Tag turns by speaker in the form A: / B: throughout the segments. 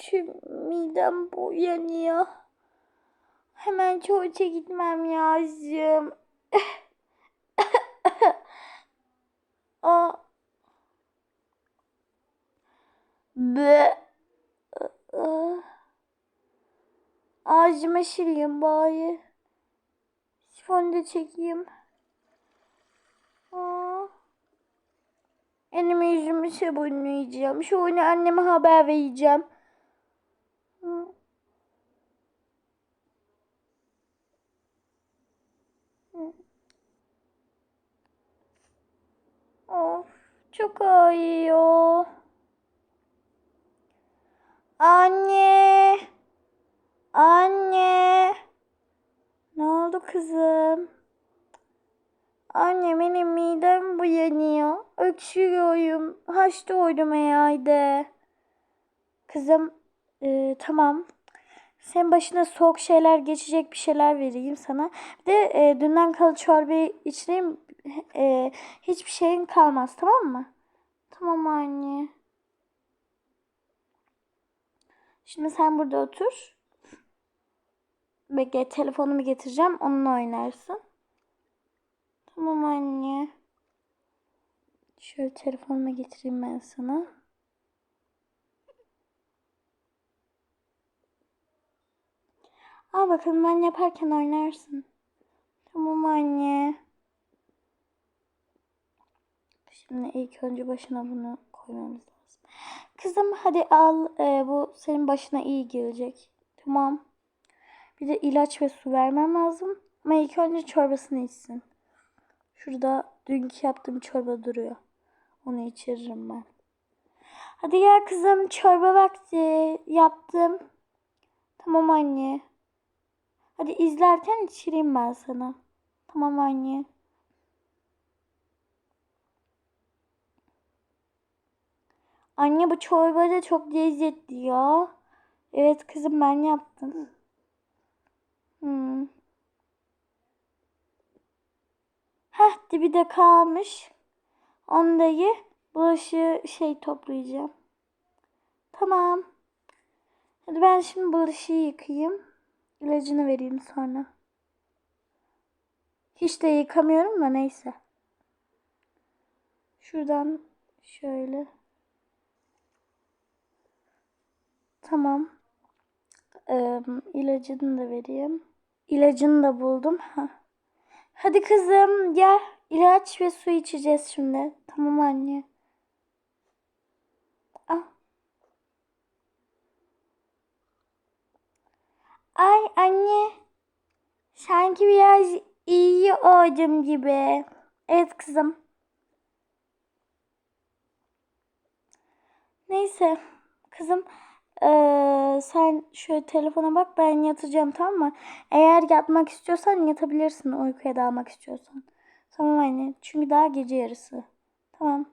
A: kötü midem buyanıyor. Hemen tuvalete gitmem lazım. Aa. Be. Ağzıma sileyim bari. Sifonu da çekeyim. Aa. Elimi yüzümü sabunlayacağım. Sonra anneme haber vereceğim. Of, çok ağrıyor. Anne. Anne. Ne oldu kızım? Anne benim midem buyanıyor. Öksürüyorum. Hasta oldum herhalde. Kızım e, tamam. Senin başına soğuk şeyler geçecek bir şeyler vereyim sana. Bir de e, dünden kalan çorbayı içeyim. E, hiçbir şeyin kalmaz tamam mı? Tamam anne. Şimdi sen burada otur. Bekle telefonumu getireceğim. Onunla oynarsın. Tamam anne. Şöyle telefonumu getireyim ben sana. Al bakalım ben yaparken oynarsın. Tamam anne. Şimdi ilk önce başına bunu koymamız lazım. Kızım hadi al. Ee, bu senin başına iyi gelecek. Tamam. Bir de ilaç ve su vermem lazım. Ama ilk önce çorbasını içsin. Şurada dünkü yaptığım çorba duruyor. Onu içiririm ben. Hadi gel kızım çorba vakti. Yaptım. Tamam anne. Hadi izlerken içireyim ben sana. Tamam anne. Anne bu çorba da çok lezzetli ya. Evet kızım ben yaptım. Hmm. Heh dibi de kalmış. Ondayı bulaşığı şey toplayacağım. Tamam. Hadi ben şimdi bulaşığı yıkayayım. İlacını vereyim sonra. Hiç de yıkamıyorum da neyse. Şuradan şöyle. Tamam. Ee, ilacını da vereyim. İlacını da buldum. Ha. Hadi kızım gel. İlaç ve su içeceğiz şimdi. Tamam anne. Al. Ay anne. Sanki biraz iyi oldum gibi. Evet kızım. Neyse. Kızım ee, sen şöyle telefona bak ben yatacağım tamam mı? Eğer yatmak istiyorsan yatabilirsin uykuya dalmak istiyorsan. Tamam anne çünkü daha gece yarısı. Tamam.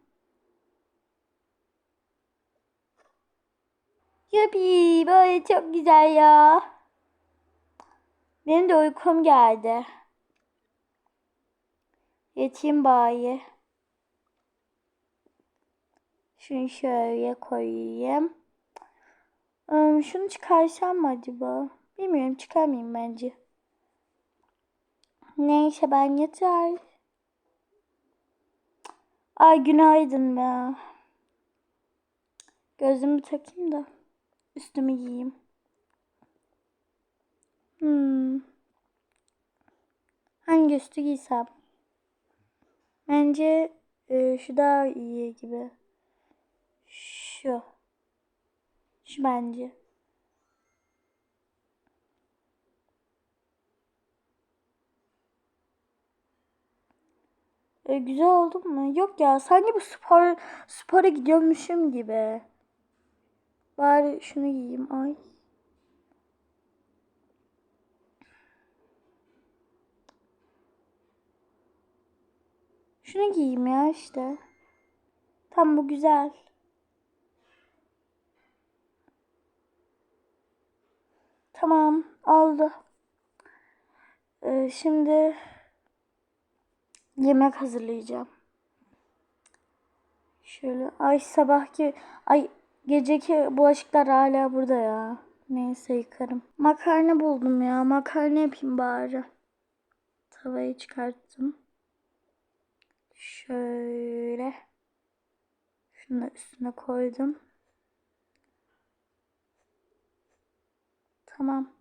A: Yuppie böyle çok güzel ya. Benim de uykum geldi. Yatayım bari. Şunu şöyle koyayım. Şunu çıkarsam mı acaba? Bilmiyorum çıkarmayayım bence. Neyse ben yeter. Ay günaydın be. Gözümü takayım da üstümü giyeyim. Hmm. Hangi üstü giysem? Bence e, şu daha iyi gibi. Şu. Şu bence. E, güzel oldu mu? Yok ya sanki bu spor spora gidiyormuşum gibi. Bari şunu giyeyim. Ay. Şunu giyeyim ya işte. Tam bu güzel. Tamam oldu. Ee, şimdi yemek hazırlayacağım. Şöyle ay sabahki ay Geceki bulaşıklar hala burada ya. Neyse yıkarım. Makarna buldum ya. Makarna yapayım bari. Tavayı çıkarttım. Şöyle. Şunu da üstüne koydum. Tamam.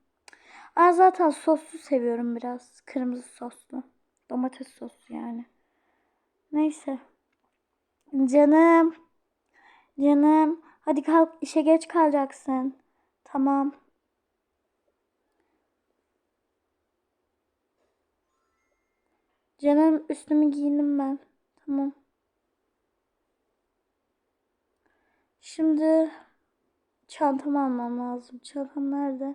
A: Ben zaten soslu seviyorum biraz. Kırmızı soslu. Domates soslu yani. Neyse. Canım. Canım. Hadi kalk işe geç kalacaksın. Tamam. Canım üstümü giyindim ben. Tamam. Şimdi çantamı almam lazım. Çantam nerede?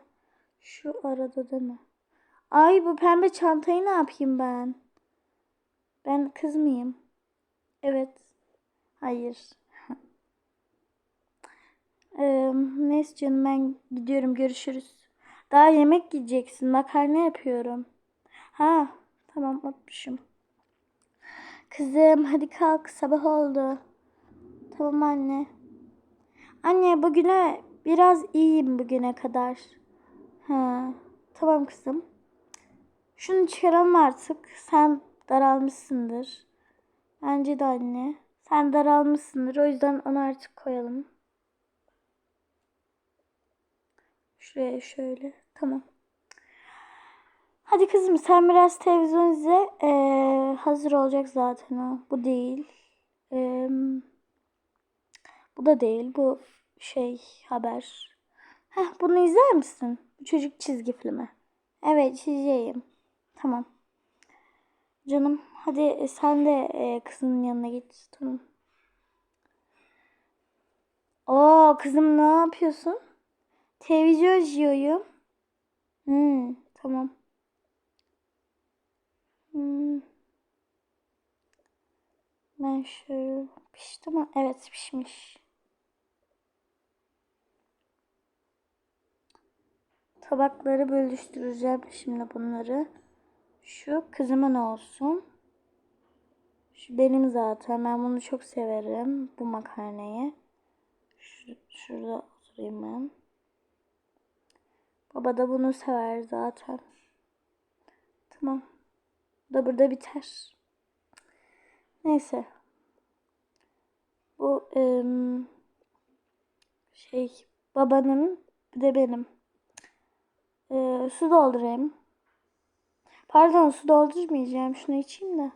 A: Şu arada değil mi? Ay bu pembe çantayı ne yapayım ben? Ben kız mıyım? Evet. Hayır. Ee, neyse canım ben gidiyorum görüşürüz. Daha yemek yiyeceksin. Makarna yapıyorum. Ha tamam unutmuşum. Kızım hadi kalk sabah oldu. Tamam anne. Anne bugüne biraz iyiyim bugüne kadar. Ha tamam kızım. Şunu çıkaralım artık. Sen daralmışsındır. Bence de anne. Sen daralmışsındır. O yüzden onu artık koyalım. Şuraya şöyle. Tamam. Hadi kızım sen biraz televizyon izle. Ee, hazır olacak zaten o. Bu değil. Ee, bu da değil. Bu şey haber. Heh, bunu izler misin? Bu çocuk çizgi filmi. Evet çizeceğim. Tamam. Canım hadi e, sen de e, kızının yanına git. Tamam. Oo kızım ne yapıyorsun? Televizyon izliyorum. Hmm, tamam. Hmm. Ben şöyle pişti mi? Evet pişmiş. Tabakları bölüştüreceğim şimdi bunları. Şu kızımın olsun. Şu benim zaten. Ben bunu çok severim. Bu makarnayı. Şu, şurada oturayım ben. Baba da bunu sever zaten. Tamam. Da burada biter. Neyse. Bu ım, şey babanın bir de benim. Ee, su doldurayım. Pardon su doldurmayacağım. Şunu içeyim de.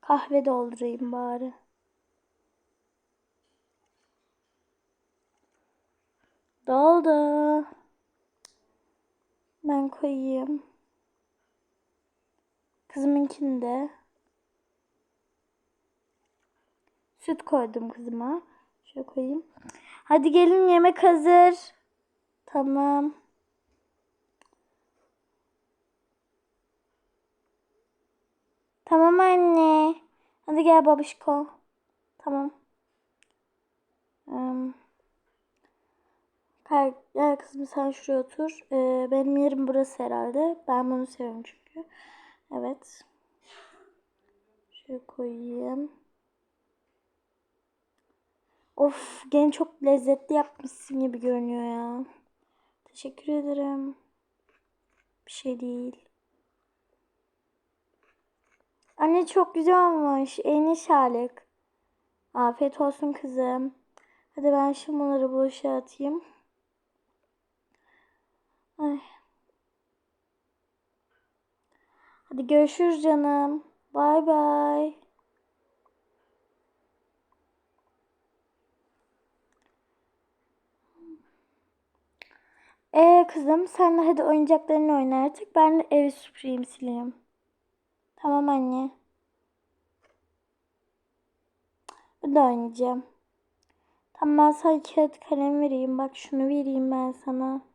A: Kahve doldurayım bari. Doldu. Ben koyayım. Kızımınkini de. Süt koydum kızıma. Şöyle koyayım. Hadi gelin yemek hazır. Tamam. Tamam anne. Hadi gel babişko. Tamam. Um, gel kızım sen şuraya otur. Ee, benim yerim burası herhalde. Ben bunu seviyorum çünkü. Evet. Şöyle koyayım. Of gene çok lezzetli yapmışsın gibi görünüyor ya. Teşekkür ederim. Bir şey değil. Anne çok güzel olmuş. Eline sağlık. Afiyet olsun kızım. Hadi ben şimdi bunları boşa atayım. Ay. Hadi görüşürüz canım. Bay bay. Ee kızım sen de hadi oyuncaklarını oyna artık. Ben de evi süpüreyim sileyim. Tamam anne. Ben de oynayacağım. Tamam ben sana kağıt kalem vereyim. Bak şunu vereyim ben sana.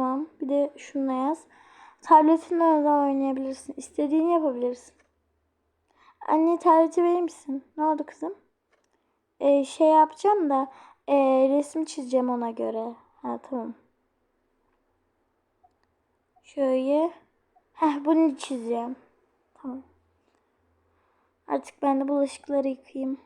A: Tamam. Bir de şunu yaz. Tabletinle de oynayabilirsin. İstediğini yapabilirsin. Anne tableti verir misin? Ne oldu kızım? Ee, şey yapacağım da e, resim çizeceğim ona göre. Ha tamam. Şöyle. Heh bunu çizeceğim. Tamam. Artık ben de bulaşıkları yıkayayım.